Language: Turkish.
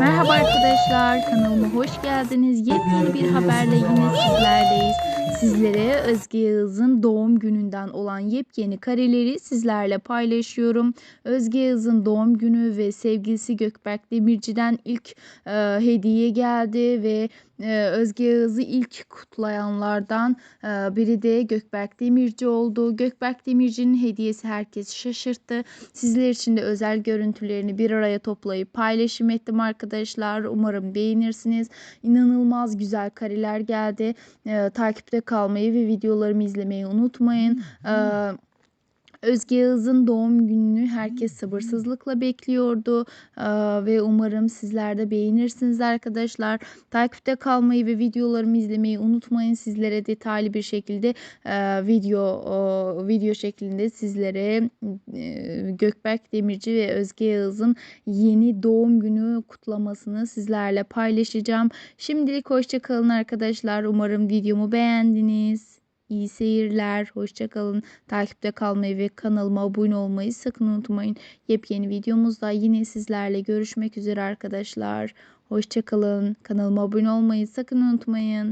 Merhaba arkadaşlar kanalıma hoş geldiniz. Yepyeni bir haberle yine sizlerleyiz. Sizlere Özge Yağız'ın doğum gününden olan yepyeni kareleri sizlerle paylaşıyorum. Özge Yağız'ın doğum günü ve sevgilisi Gökberk Demirci'den ilk e, hediye geldi ve e, Özge Yağız'ı ilk kutlayanlardan e, biri de Gökberk Demirci oldu. Gökberk Demirci'nin hediyesi herkesi şaşırttı. Sizler için de özel görüntülerini bir araya toplayıp paylaşım ettim arkadaşlar. Umarım beğenirsiniz. İnanılmaz güzel kareler geldi. Ee, takipte kalmayı ve videolarımı izlemeyi unutmayın. Ee, Özge Yağız'ın doğum gününü herkes sabırsızlıkla bekliyordu Ee, ve umarım sizler de beğenirsiniz arkadaşlar. Takipte kalmayı ve videolarımı izlemeyi unutmayın. Sizlere detaylı bir şekilde e, video o, video şeklinde sizlere e, Gökberk Demirci ve Özge Yağız'ın yeni doğum günü kutlamasını sizlerle paylaşacağım. Şimdilik hoşça kalın arkadaşlar. Umarım videomu beğendiniz. İyi seyirler. Hoşça kalın. Takipte kalmayı ve kanalıma abone olmayı sakın unutmayın. Yepyeni videomuzda yine sizlerle görüşmek üzere arkadaşlar. Hoşça kalın. Kanalıma abone olmayı sakın unutmayın.